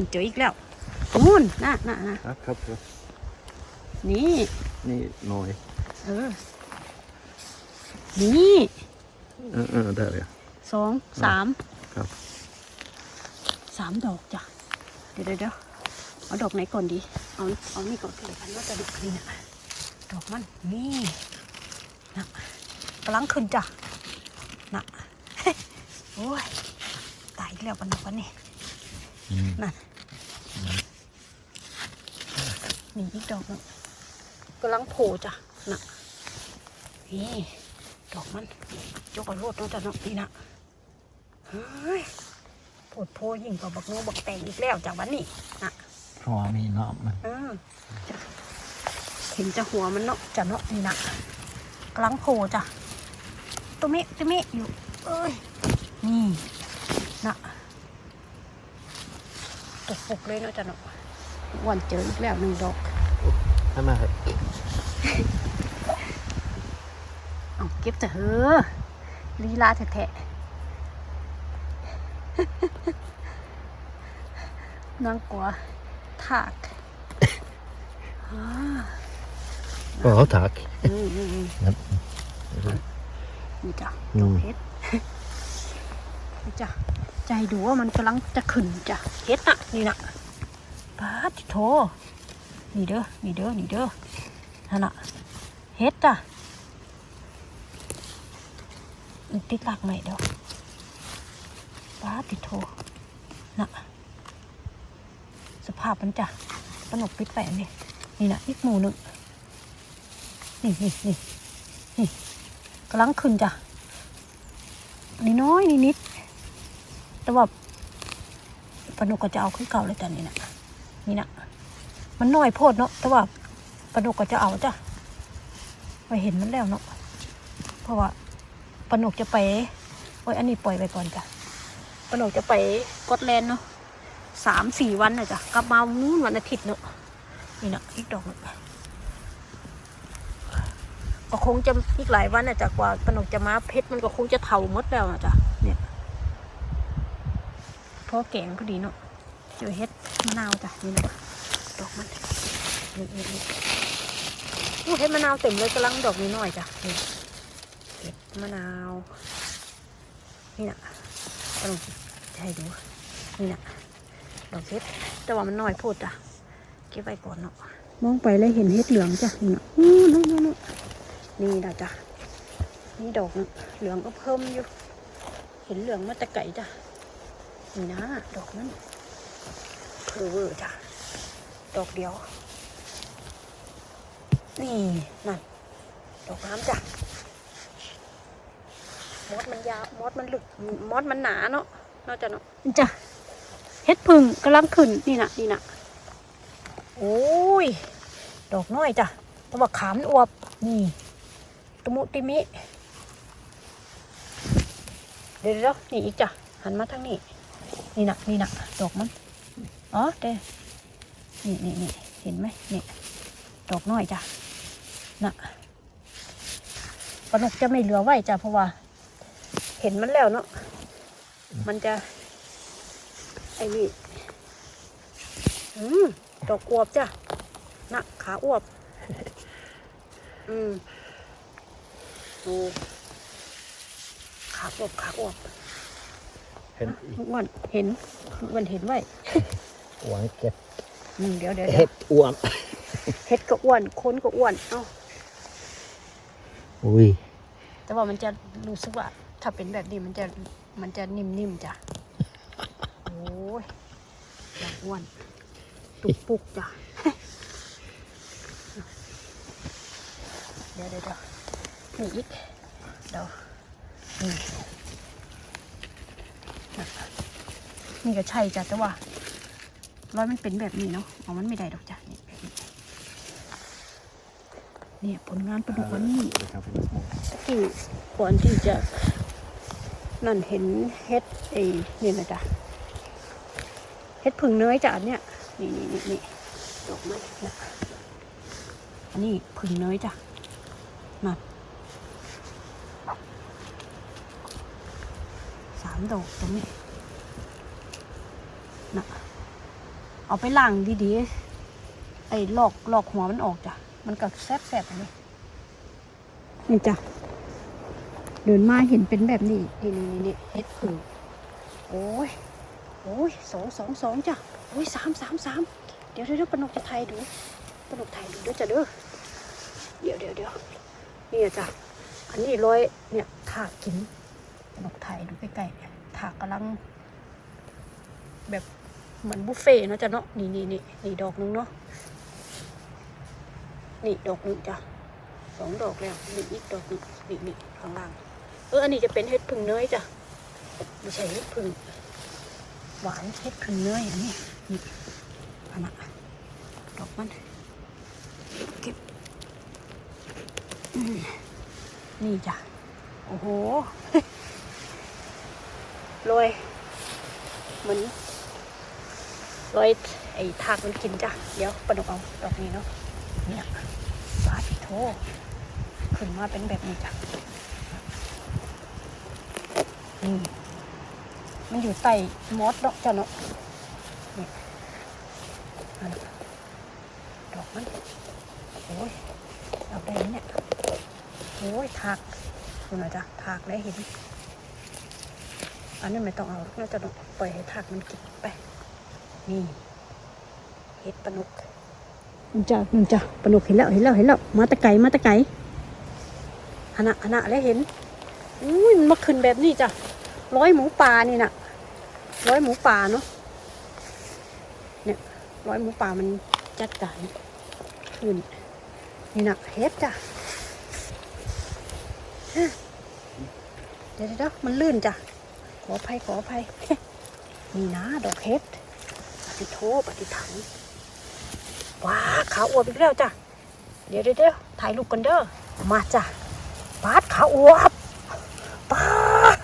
อ้วนเจออีกแล้วนู่นน่ะน่ะน่ะครับครับครับนี่นี่หน่อยเออนี่เออเออได้เลยสองสามครับสามดอกจ้ะเดี๋ยวเดี๋ยวเดี๋ยวเอาดอกไหนก่อนดี เอาเอานี่ก่อนเลยพันว่าจะดอกนี่นะดอกมันนี่นะกำลังขึ้นจ้ะนะโอ้ยตายอีกแล้วปันดอกปันนี่อืมนั่น นี่อีกดอกหนึงกำลังโผล่จ้ะนะนี่ดอกมันยกเอาโลดเนาะจ้ะเนาะนี่นะเฮ้ยโผดโพยิ่งกว่าบักโนบักแตงอีกแล้วจากวันนี้นะเพราะว่ามีน้ำมันเออจ้ะเห็นจะหัวมันเนาะจ้ะเนาะนี่นะกำลังโผล่จ้ะตัวเมะตัวเมะอยู่ เอ้ยนี่นะตกปุกเลยเนาะจ้ะเนาะวันเจออีกแล้วหนึ่งดอก ใช่ไหมครับเอาเก็บจะเถอะลีลาแท้ๆนางกลัวถากอ่าก็เขาถักอืมอืมอืมครับนี่จ้ะอืดอกมเห็ดนี่จ้ะใจดูว่ามันกำลังจะขึ้นจ้ะเห็ดน่ะ นี่น่ะปาดโถ นี่เด้อ นี่เด้อ นี่เด้อนั่นน่ะเห็ดจ้ะติดหลักใหม่เด้อป้าติดโถน่ะ สภาพมันจ้ะปนกปิดแปะนี่นี่น่ะอีกหมูหนึ่งนี่นี่นี่นี่กำลังขึ้นจ้ะนี่น้อยนี่นิด แต่ว่าปนุกก็จะเอาขึ้นเก่าเลยจ้ะนี่นะนี่นะ มันน้อยโพดเนาะแต่ว่าปนุกก็จะเอาจ้ะไปเห็นมันแล้วเนาะเพราะว่าปนุกจะไปโอ้ยอันนี้ปล่อยไปก่อนจ้ะปนุกจะไปกอตแลนเนาะสามสี่วันนะจ้ะกลับมานู้นวันอาทิตย์เนาะนี่เนาะอีกดอกนึงก็คงจะอีกหลายวันนะจ้ะกว่าปนุกจะมาเพชรมันก็คงจะเถาหมดแล้วนะจ้ะเนี่ยพอแกงพอดีเนาะเจอเฮ็ดมะนาวจ้ะนี่เนาะ ดอกมันนี่นี่นี่โอ้เฮ็ดมะนาวเต็มเลยกำลังดอกนี้หน่อยจ้ะนี่เฮ็ดมะนาว นี่นะกำลังจะให้ดู นี่นะดอกเฮ็ดแต่ว่ามันน้อยโพดจ้ะเก็บไว้ก่อนเนาะมองไปเลยเห็นเฮ็ดเหลืองจ้ะนี่นะอู้นู่นนู่นนู่นนี่นะจ้ะนี่ดอกเหลืองก็เพิ่มอยู่ เห็นเหลืองมาแต่ไก่จ้ะนี่นะดอกนั้นเพอเวอร์จ้ะ ดอกเดียว นี่นั่นดอกน้ำจ้ะมอดมันยาวมอดมันลึกมอดมันหนาเนาะเนาะจ้ะเนาะนี่จ้ะเฮ็ดพึ่งกำลังขึ้นนี่นะนี่นะโอ้ยดอกน้อยจ้ะแตัวาขามนอวบนี่ตะมุติมิ เดี๋ยวเดี๋ยวนี่อีกจ้ะหันมาทางนี้ นี่นะนี่นะดอกมันอ๋อเด้ นี่นี่นี่เห็นไหมนี่ดอกน้อยจ้ะน่ะปนกจะไม่เหลือไว้จ้ะเพราะว่า เห็นมันแล้วเนาะมันจะ ไอ้นี่อืมดอกอวบจ้ะน่ะขาอวบ อืมดูขาอวบขาอวบเห็นอีกอ้วนเห็นอ้วนเห็นไว้หวังเก็บอืม เดี๋ยวเดี๋ยวเดี๋เห็ยวดอ้วมเห็ดก็อ้วนคนก็อ้วนเอ้าอุ้ยแต่ว่ามันจะรู้สึกว่า ถ้าเป็นแบบนี้มันจะมันจะนิ่มๆจ้ะโอ้ยอยากอ้วนตุกปุกจ้ะเดี๋ยวเดี๋ยวเดี๋ยวนี่อีกเดี๋ยวนี่นี่ก็ใช่จ้ะแต่ว่า ร้อยมันเป็นแบบนี้เนาะเอามันไม่ได้ดอกจ้ะนี่แบบนี้เนี่ยผลงานประดุกวันนี้ครับที่ก่อนที่จะนั่นเห็นเฮ็ดไอ้นี่นะจ๊ะเฮ็ดผึ่งเนยจ้ะอันเนี้ยนี่นี่นี่นี่ดอกไม้นะอันนี้ผึ่งเนยจ้ะนั่นสามดอกตรงนี้นะ เอาไปล้างดีๆ ไอ้ลอกลอกหัวมันออกจ้ะ มันก็แซ่บๆเลยนี่จ้ะ เดินมาเห็นเป็นแบบนี้ นี่นี่นี่นี่เฮ็ดผึ่งโอ้ย โอ้ยสองสองสองจ้ะ โอ้ยสามสามสามเดี๋ยวเดี๋ยวเดี๋ยวปนกจะไทยดูปนกไทยดูเดี๋ยวจะเด้อ เดี๋ยวเดี๋ยวเดี๋ยวนี่อะจ้ะ อันนี้ร้อยเนี่ยถากกินปนกไทยดูใกล้ๆถากกำลังแบบ เหมือนบุฟเฟ่เนาะจ้ะเนาะนี่นี่นี่นี่ดอกหนึงเนาะนี่ดอกหนึงจ้ะสองดอกแล้วนี่อีกดอกหนึงนี่นี่ข้างล่างเอออันนี้จะเป็นเห็ดพึ่งเนยจ้ะไม่ใช่เห็ดพึ่งหวานเห็ดพึ่งเนยอันนี้นี่อันน่ะดอกมันเก็บนี่จ้ะโอ้โหโรยเหมือน โรยไอ้ทากมันกินจ้ะ เดี๋ยวปนกเอาดอกนี้เนาะ เนี่ยบาดโทขึ้นมาเป็นแบบนี้จ้ะ นี่ มันอยู่ใต้มอสดอกจ้ะเนาะนี่ดอกมัน โอ้ยเอาได้เนี่ย โอ้ยถากคุณนะจ๊ะถากแล้เห็น อันนี้ไม่ต้องเอาน่าจะปล่อยให้ถากมันกินไป นี่เห็ดปลานุกมันจะมันจะปลานุกเห็นแล้วเห็นแล้วเห็นแล้วมาตะไก่มาตะไก่หนะหนะแล้วเห็นอุ้ยมันมาขึ้นแบบนี้จ้ะร้อยหมูป่านี่น่ะร้อยหมูป่าเนาะเนี่ยร้อยหมูป่ามันจัดการขึ้นนี่น่ะเฮ็ดจ้ะเดี๋ยวเดี๋ยวมันลื่นจ้ะขออภัยขออภัยนี่นะดอกเฮ็ดป ฏิโทปฏิถังว้าขาวอวบอีกแล้วจ้ะเดี๋ยวเดี๋ยวเดี๋ยวถ่ายรูปกันเด้อ มาจ้ะปาดขาวอวบปาด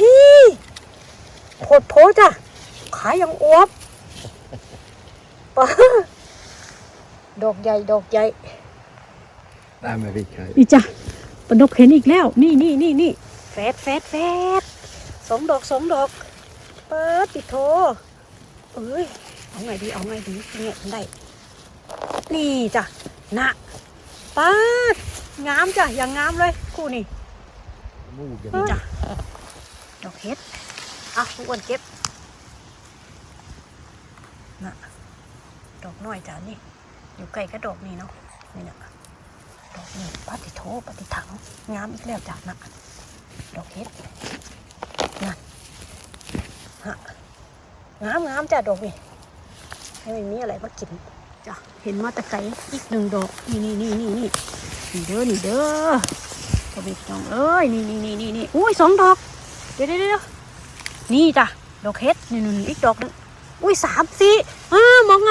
นี่โคตรโพจ้ะ ขายยังอวบปาดดอกใหญ่ ดอกใหญ่ได้ไหมพี่ชายนี่จ้ะปนกเห็นอีกแล้ว นี่นี่นี่นี่แฟดแฟดแฟดสองดอกสองดอก เปิดติดโท เอ้ย เอาไงดี เอาไงดีเงี้ยมันได้ นี่จ้ะนะป้าดงามจ้ะ อย่างงามเลย คู่นี่มูกยังนี่จ้ะ ดอกเห็ดอะทุกคนเก็บนะดอกน้อยจ้ะนี่ อยู่ใกล้กับดอกนี้เนาะ นี่นะดอกนี้ปฏิโทปฏิถัง งามอีกแล้วจ้ะนะดอกเห็ดนั่นฮะ งามงามจ้ะดอกนี่ให้มันมีอะไรมากินจ้ะเห็นมาตะไกลอีกหนึ่งดอกนี่นี่นี่นี่นี่นี่เด้อนี่เด้อพ่อแม่พี่น้องเอ้ยนี่นี่นี่นี่นี่อุ้ยสองดอกเดี๋ยวเดี๋ยวเดี๋ยวนี่จ้ะดอกเห็ดนี่นู่อีกดอกหนึงอุ้ยสามสี่อ้ามองไง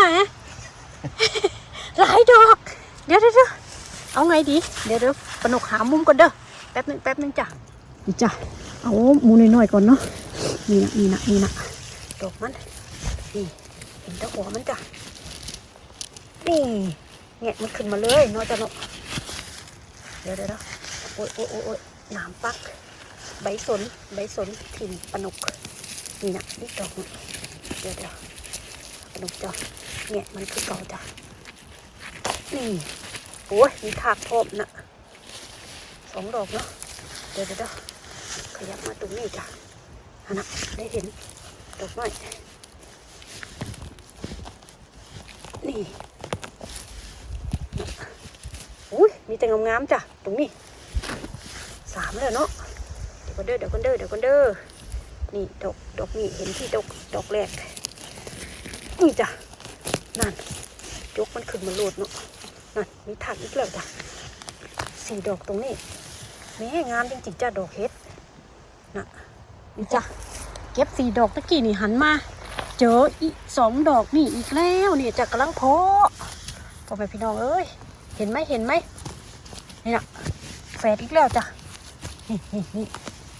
หลายดอก เดี๋ยวเดี๋ยวเอาไงดี เดี๋ยวเดี๋ยวปนกหามุมก่อนเด้อแป๊บหนึงแป๊บหนึงจ้ะนี่จ้ะเอามูน้อยๆก่อนเนาะนี่นะนี่นะนี่นะ ดอกมันนี่เห็นตะหัวมันจ้ะนี่แงะมันขึ้นมาเลยเนาะจ้ะเนาะเดี๋ยวเดี๋ยวเดี๋ยวโอ้ยโอ้ยโอ้ยโอ้ยหนามปัก ใบสนใบสนถิ่นปนุกนี่นะนี่ดอกเดี๋ยวเดี๋ยวปนุกจ้ะแงะมันคือเก่าจ้ะนี่โอ้ยมีถากพร้อมนะสองดอกเนาะเดี๋ยวเดี๋ยวเดี๋ยวขยับมาตรงนี้จ้ะนะได้เห็น ดอกไม้นี่อุ้ยมีแต่งามๆจ้ะตรงนี้สามแล้วเนาะเดี๋ยวกันเด้อเดี๋ยวกันเด้อเดี๋ยวกันเด้อนี่ดอกดอกนี่เห็นที่ดอกดอกแรกนี่จ้ะนั่นยกมันขึ้นมาโลดเนาะนั่นมีถักอีกแล้วจ้ะสี่ดอกตรงนี้แม่งามจริงๆจ้ะดอกเฮ็ดน่ะนี่จ้ะ เก็บสี่ดอกตะกี้นี่หันมา เจออีกสองดอกนี่อีกแล้วนี่จะกกำลังเพาะพ่อแม่พี่น้องเอ้ยเห็นไหมเห็นไหมนี่นะแฝดอีกแล้วจ้ะนี่นี่นี่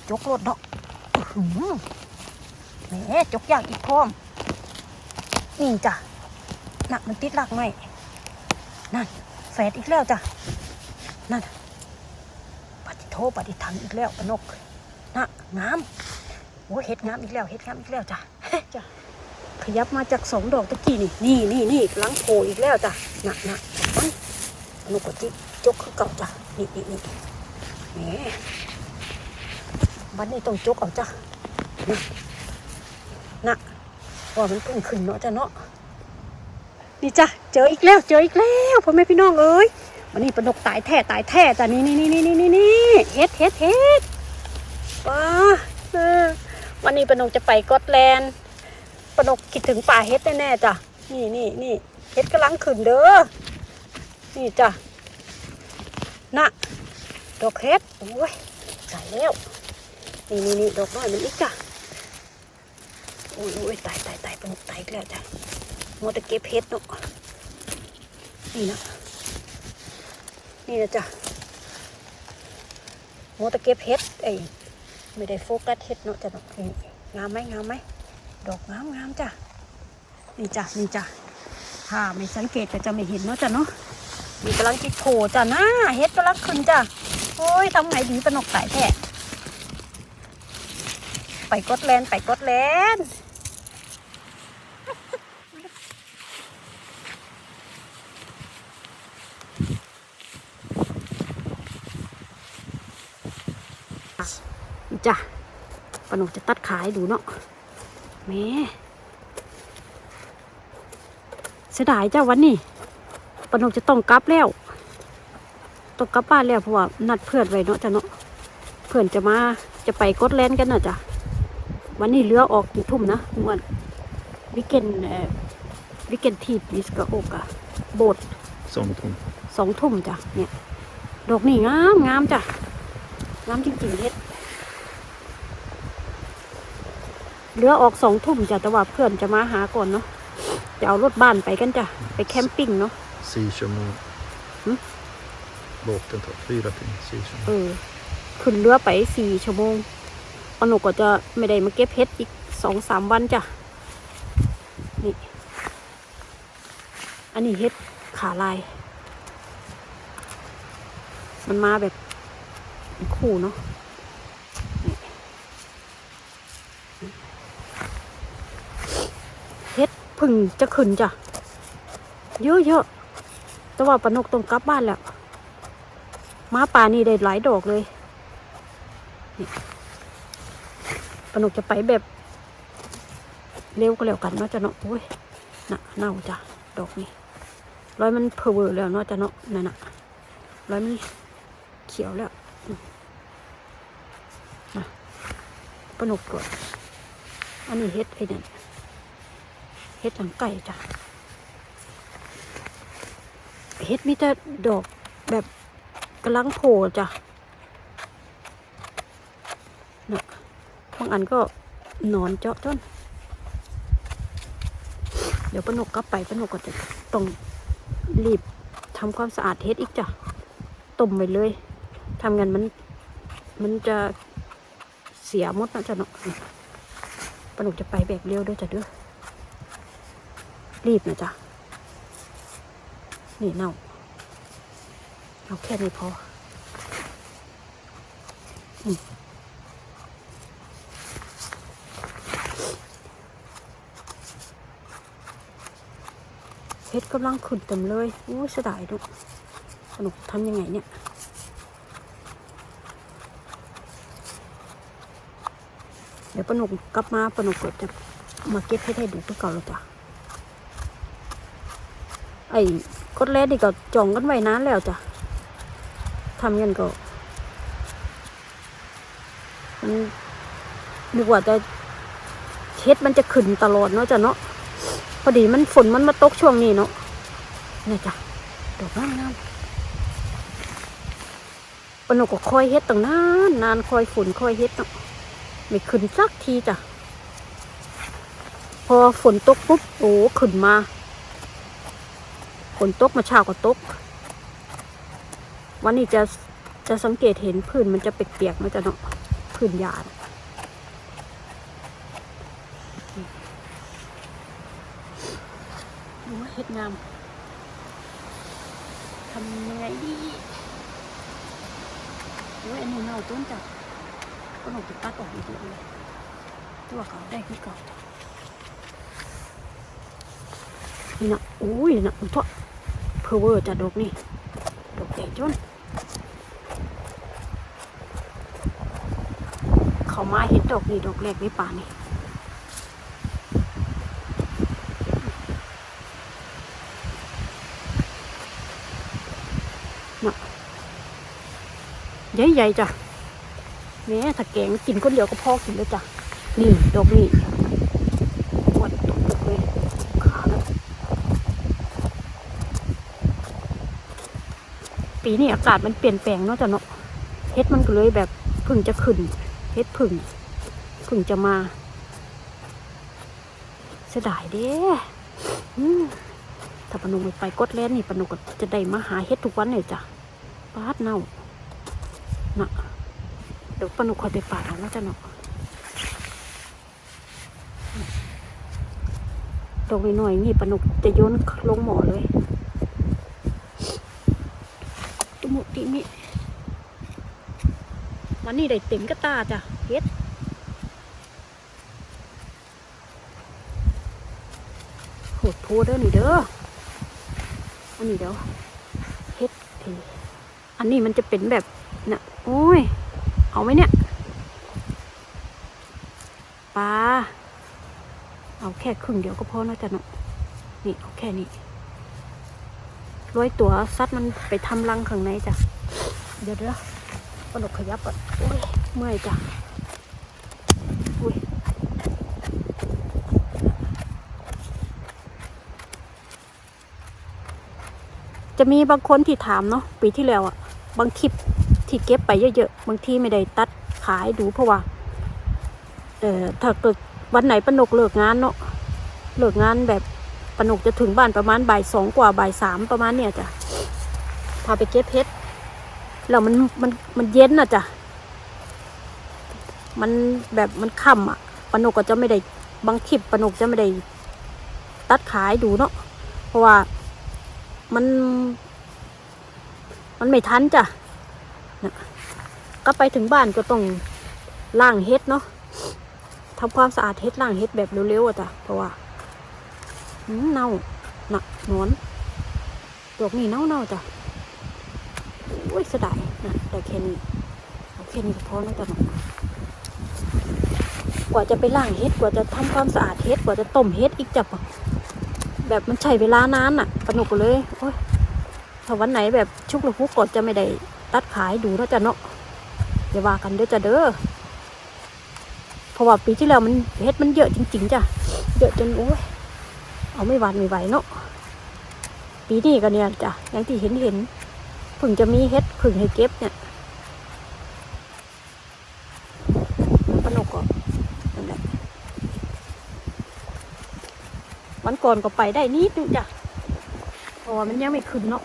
จกรถเนาะอื้อหือแหมจกอย่างอีกพร้อมนี่จ้ะน่ะมันติดหลักไหมนั่นแฝดอีกแล้วจ้ะนั่นปฏิโทปฏิทังอีกแล้วปนกน่ะงาม โอ้เห็ดงามอีกแล้วเห็ดงามอีกแล้วจ้ะจ้ะขยับมาจากสองดอกตะกี้นี่นี่นี่นี่กำลังโผล่อีกแล้วจ้ะหนักหนักมันปนุกกจิจกคือเก่าจ้ะนี่นี่นี่แหมบันนี้ต้องจกเอาจ้ะนะนะว่ามันเพิ่งขึ้นเนาะจ้ะเนาะนี่จ้ะเจออีกแล้วเจออีกแล้วพ่อแม่พี่น้องเอ้ยวันนี้ปนกตายแท้ตายแท้จ้ะนี่นี่นี่นี่นี่นี่เฮ็ดเฮ็ดเฮ็ดว้าเออ วันนี้ปนกจะไปกอตแลนด์ปนกคิดถึงป่าเฮ็ดแน่ๆจ้ะนี่นี่นี่เฮ็ดกำลังขึ้นเด้อนี่จ้ะน่ะดอกเฮ็ดโอ้ยใส่แล้วนี่นี่นี่ดอกน้อยมันอีกจ้ะโอ้ยโอ้ยตายตายตายปนกตายแล้วจ้ะมัวแต่เก็บเฮ็ดเนาะนี่นะนี่นะจ้ะมัวแต่เก็บเฮ็ดไอ้ ไม่ได้โฟกัสเห็ดเนาะจ้ะเนาะนี่งามไหมงามไหมดอกงามงามจ้ะนี่จ้ะนี่จ้ะถ้าไม่สังเกตก็จะไม่เห็นเนาะจ้ะเนาะมีกำลังจิกโผล่จ้ะนะเห็ดกำลังขึ้นจ้ะโอ้ยทำไงดีปนกสายแท้ไปกดแลนไปกดแลน จ้ะปนกจะตัดขายดูเนาะแหม่เสียดายเจ้าวันนี้ปนกจะต้องกลับแล้วต้องกลับบ้านแล้วเพราะว่านัดเพื่อนไว้เนาะจ้ะเนาะเพื่อนจะมาจะไปกดแลนด์กันนะจ้ะวันนี้เรือออกกี่ทุ่มนะมวนวิกเกนเอ่อวิกเกนทีดิสกโอกอะโบสถ์ Sång tom. สองทุ่มจ้ะเนี่ยดอกนี่งามงามจ้ะงามจริงๆเฮ็ด เรือออกสองทุ่มจ้ะแต่ว่าเพื่อนจะมาหาก่อนเนาะจะเอารถบ้านไปกันจ้ะไปแคมปิ้งเนาะ Sishamon. Mm. Båten tar fyra timmar. เอ Sishamon. อขึ้นเรือไปสี่ชั่วโมงปนุกก็จะไม่ได้มาเก็บเฮ็ดอีกสองสามวันจ้ะนี่อันนี้เฮ็ดขาลาย มันมาแบบเป็นคู่เนาะนี่เฮ็ดเพึ่งจะขึ้นจ้ะ เยอะๆแต่ว่าปนกต้องกลับบ้านแล้วม้าป่านี่ได้หลายดอกเลยปนกจะไปแบบเร็วก็แล้วกันเนาะจะเนาะโอ้ยน่ะเน่าจ้ะดอกนี่ร้อยมันเพอเวอร์แล้วเนาะจะเนาะนั่นน่ะร้อยมันเขียวแล้วอืมมาปนกกดอันนี้เฮ็ดไอ้นั่น ดหลังไก่จ้ะเฮ็ดมีแต่ดอกแบบกำลังโผล่จ้ะนะบางอันก็หนอนเจาะจนเดี๋ยวปนกกลับไปปนกก็จะต้องรีบทำความสะอาดเฮ็ดอีกจ้ะต้มไปเลยทำงานมัน มันจะเสียมดนะจ้ะเนาะปนกจะไปแบบเร็วด้วยจ้ะเด้อ รีบนะจ้ะนี่เน่า เอาแค่นี้พอเพชรกำลังขุดเต็มเลยโอ้เสียดายดุสนุกทำยังไงเนี่ยเดี๋ยวปนุกกลับมาปนุกก็จะมาเก็บเพชรให้ดูเพื่อเก่าแล้วจ้ะ อ้กดแลนนี่ก็จองกันไว้นานแล้วจ้ะทำยันก็มันนึกว่าจะเช็ดมันจะขึ้นตลอดเนาะจ้ะเนาะพอดีมันฝนมันมาตกช่วงนี้เนาะนี่จ้ะดอกงามงามปนกก็คอยเฮ็ดตั้งนานนานคอยฝนคอยเฮ็ดเนาะไม่ขึ้นสักทีจ้ะพอฝนตกปุ๊บโอ้ขึ้นมา ฝนตกมาเช้าก็ตก วันนี้จะจะสังเกตเห็นพื้นมันจะเปียกๆมันจะเนาะพื้นหยาดดูว่าเฮ็ดงามทำยังไงดีโอ้ยอันนี้เน่าต้นจับก็หนูจะตัดออกอีกเยอะเลยตัวเขาได้ที่เก่านี่นะอุ้ยนะเพราะ เพอเวอร์จะดอกนี่ดอกใหญ่จน เขามาเห็นดอกนี่ดอกแรกในป่านี่น่ะใหญ่ๆจ้ะแม่ถ้าแกงกินคนเดียวก็พอกินแล้วจ้ะ นี่ ดอกนี่วัดตกเลยขาแล้ว ปีนี้อากาศมันเปลี่ยนแปลงเนาะจ้ะเนาะเฮ็ดมันก็เลยแบบพึ่งจะขึ้นเฮ็ดพึ่งพึ่งจะมาเสียดายเด้อถ้าปนุกไปกดแล่นนี่ปนุก็จะได้มาหาเฮ็ดทุกวันเลยจ้ะปาดเน่าน่ะเดี๋ยวปนุกคอยไปปาดเอาเนาะจ้ะเนาะดอกน้อยนี่ปนุกจะโยนลงหมอเลย ติมิ วันนี้ได้เต็มกระตาจ้ะเฮ็ดโหดโพเด้อนี่เด้อ อันนี้เดี๋ยวเฮ็ดเออันนี้มันจะเป็นแบบน่ะโอ้ย เอาไหมเนี่ยปลาเอาแค่ครึ่งเดียวก็พอนะจ๊ะเนาะนี่เอาแค่นี้ ร้อยตัวซัดมันไปทำรังข้างในจ้ะ เดี๋ยวเดี๋ยวปนกขยับก่อนโอ้ยเมื่อยจ้ะอุ้ยจะมีบางคนที่ถามเนาะปีที่แล้วอะบางคลิปที่เก็บไปเยอะๆบางที่ไม่ได้ตัดขายดูเพราะว่าเออถ้าเกิดวันไหนปนกเลิกงานเนาะเลิกงานแบบ ปนกจะถึงบ้านประมาณบ่ายสองกว่าบ่ายสามประมาณเนี่ยจ้ะพาไปเก็บเพชรแล้วมันมันมันเย็นน่ะจ้ะมันแบบมันค่ำอะปนกก็จะไม่ได้บางคลิปปนกจะไม่ได้ ตัดขายดูเนาะเพราะว่ามัน มันไม่ทันจ้ะก็ไปถึงบ้านก็ต้องล่างเฮ็ดเนาะทำความสะอาดเฮ็ดล่างเฮ็ดแบบเร็วๆอะจ้ะเพราะว่า เน่าหนักหนอนดอกนี่เน่าเน่าๆจ้ะโอ้ยสดายนะแต่แค่นี้เอาแค่นี้ก็พอแล้วจ้ะเนาะกว่าจะไปล่างเฮ็ดกว่าจะทำความสะอาดเฮ็ดกว่าจะต้มเฮ็ดอีกจ้ะปะแบบมันใช้เวลานานอะปนุกเลยโอ้ยถ้าวันไหนแบบชุกละคุกก่อนจะไม่ได้ตัดขายดูแล้วจ้ะเนาะอย่าว่ากันเด้อจ้ะเด้อเพราะว่าปีที่แล้วมันเฮ็ดมันเยอะจริง ๆจ้ะเยอะจนโอ้ย เอาไม่หวานไม่ไหวเนาะปีนี้ก็เนี่ยจ้ะอย่างที่เห็นเห็นเพิ่งจะมีเฮ็ดเพิ่งให้เก็บเนี่ยปนกก็นั่นแหละวันก่อนก็ไปได้นิดนึงจ้ะเพราะว่ามันยังไม่ขึ้นเนาะ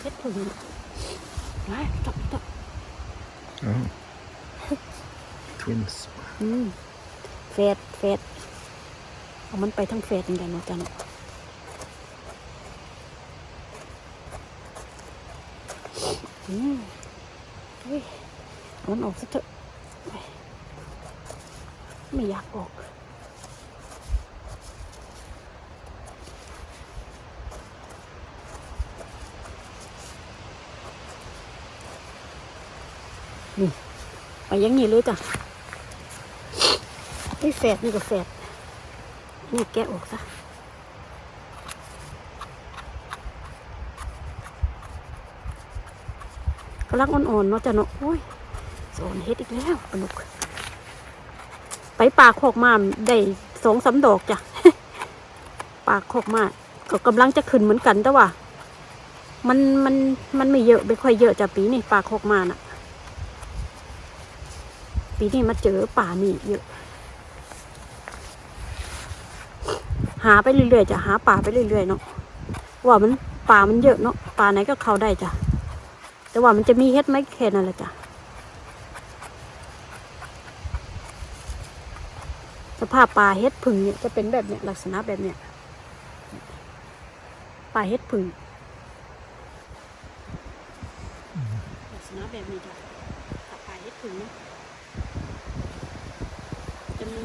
เฮ็ดเพิ่งไอ้จับจับ Oh. Twins. อืมเฟดเฟด เอามันไปทั้งเฟดเหมือนกันเนาะจ้ะเนาะอืมเฮ้ยมันออกสักเถอะ ไม่อยากออก นี่ ไปยังนี้เลยจ้ะไอ้แฝดนี่ก็แฝด นี่แกะออกซะกำลังอ่อนๆเนาะจ้ะเนาะโอ้ยสอนเฮ็ดอีกแล้วปนุก ไปปากขอกมาได้สองสาดอกจ้ะ ปากขอกมาก็กำลังจะขึ้นเหมือนกันแต่ว่า มันมันมันไม่เยอะไม่ค่อยเยอะจ้ะปีนี้ปากขอกมาน่ะ ปีนี้มาเจอป่านี่เยอะ หาไปเรื่อยๆจ้ะหาป่าไปเรื่อยๆเนาะว่ามันป่ามันเยอะเนาะป่าไหนก็เข้าได้จ้ะแต่ว่ามันจะมีเฮ็ดไหมแค่นั้นแหละจ้ะสภาพป่าเฮ็ดผึ่งเนี่ยจะเป็นแบบเนี้ยลักษณะแบบเนี้ยป่าเฮ็ดผึ่งลักษณะแบบนี้จ้ะป่าเฮ็ดผึ่งเนาะจะมี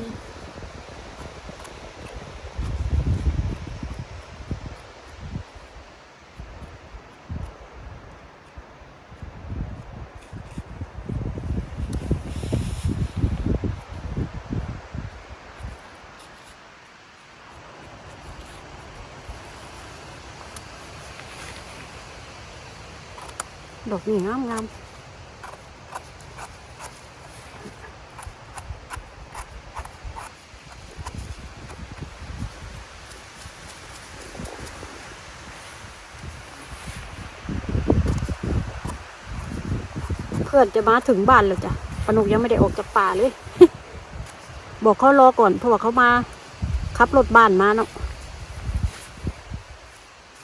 ดอกนี่งามงามเพื่อนจะมาถึงบ้านแล้วจ้ะปนุกยังไม่ได้ออกจากป่าเลย บอกเขารอก่อน เพราะว่าเขามาขับรถบ้านมาเนาะ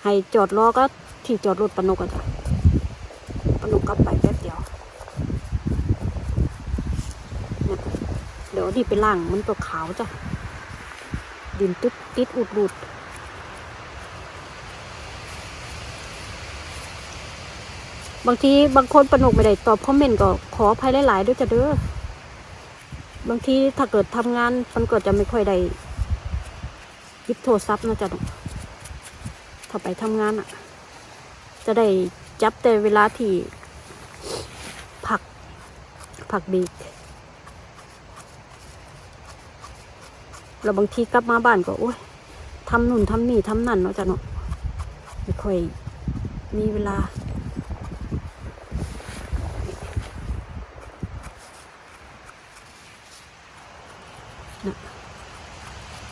ให้จอดรอก็ที่จอดรถปนุกอะจ้ะ กกลับไปแป๊บเดียวเนี่ยเดี๋ยวนี่ไปล่างมันตัวขาวจ้ะ ดินติดติดอุดรูดบางทีบางคนปนุกไม่ได้ตอบคอมเมนต์ก็ขออภัยหลายๆด้วยจ้ะเด้อ บางทีถ้าเกิดทำงานมันก็จะไม่ค่อยได้หยิบโทรศัพท์นะจ๊ะถ้าไปทำงานอะ จะได้จับแต่เวลาที่ ผักเบรกแล้วบางทีกลับมาบ้านก็โอ้ยทำนู่นทำนี่ทำนั่นเนาะจ๊ะเนาะไม่ค่อยมีเวลา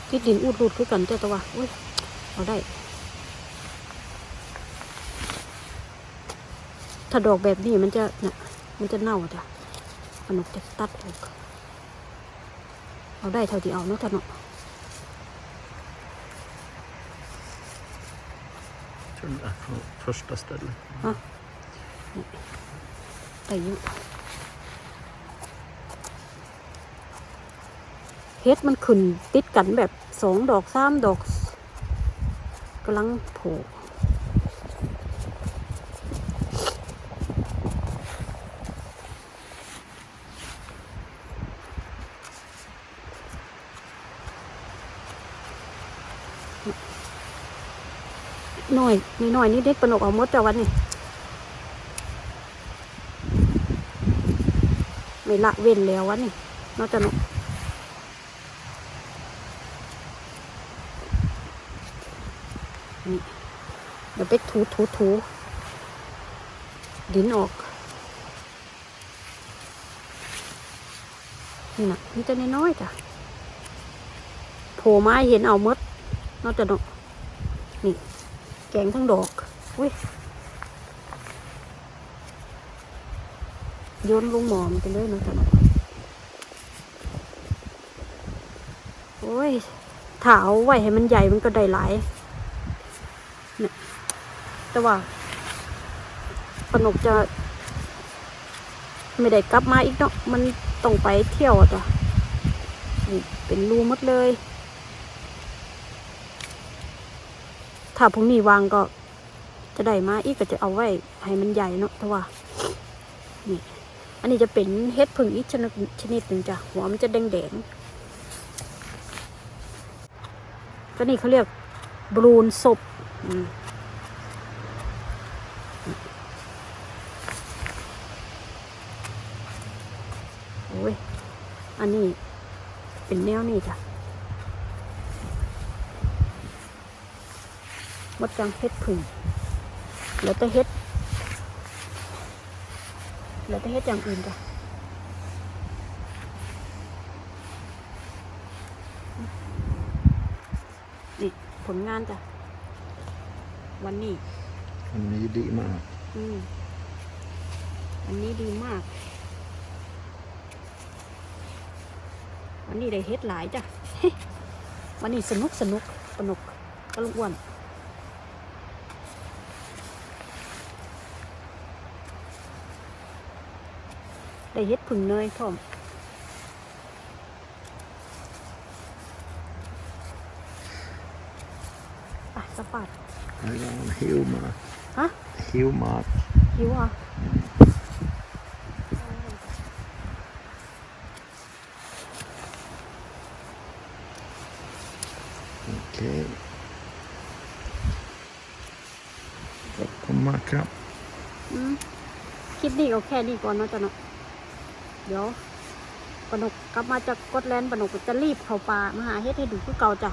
ที่ดินอูดรูดคือกันเจ้าตัวอุ้ยเอาได้ ถ้าดอกแบบนี้มันจะเนี่ยมันจะเน่าจ้ะ นกจะตัดออกเอาได้เท่าที่เอาเนาะท่านเนาะ Den är från första stället. ได้อยุเฮ็ดมันขึ้นติดกันแบบสองดอกสามดอกกำลังโผล่ น่อยนิดหน่อยนี่เด็ดปนกเอามดแต่วันนี้ไม่ละเว้นแล้ววะนี่นอกจากนั้เดี๋ยวไปถูถูถูดินออกนี่นะนี่จะน้อยๆจ้ะโผล่ไม้เห็นเอามดนอกจากนั้นี่ แกงทั้งดอก อุ้ยโยนลงหมอมนไปเลยนะจ๊ะโอ้ยถ้าเอาไว้ให้มันใหญ่มันก็ได้หลายเนี่ยแต่ว่าปนกจะ ไม่ได้กลับมาอีกเนาะมันต้องไปเที่ยวอะจ้ะเป็นรูหมดเลย ถ้าพรุ่งนี้วางก็ จะได้มาอีกก็จะเอาไว้ให้มันใหญ่เนาะแต่ว่านี่อันนี้จะเป็นเห็ดผึ่งอีกชนิดชนิดหนึ่งจ้ะหัวมันจะแดงแดงก็นี่เขาเรียกบรูนศพอืมโอ้ย อันนี้เป็นแนวนี่จ้ะ มดจังเห็ดผึ่งแล้วแต่เห็ดแล้วแต่เฮ็ดอย่างอื่นจ้ะนี่ผลงานจ้ะ วันนี้ En ny dima. อืมอันนี้ดีมาก วันนี้ได้เฮ็ดหลายจ้ะ วันนี้สนุกสนุกสนุกกระลุกอ้วน ได้เฮ็ดผึ่งเนยพร้อมไปสะปัด Här är en Hilma. Hả? Hilma. หิวอะ Okej. Får komma kapp. อืมคลิปนี้เอาแค่นี้ก่อนเนาะจ๊ะเนาะ เดี๋ยวปนกกลับมาจากกดแลนด์ปนกก็จะรีบเข้าป่ามาหาเฮ็ดให้ดูคือเก่าจ้ะ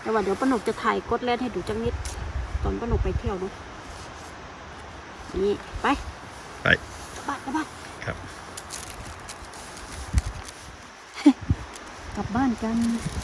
แต่ว่าเดี๋ยวปนกจะถ่ายกดแลนด์ให้ดูจังนิด ตอนปนกไปเที่ยวเนาะนี่ไป ไปกลับบ้านกลับบ้านครับ กลับบ้านกันค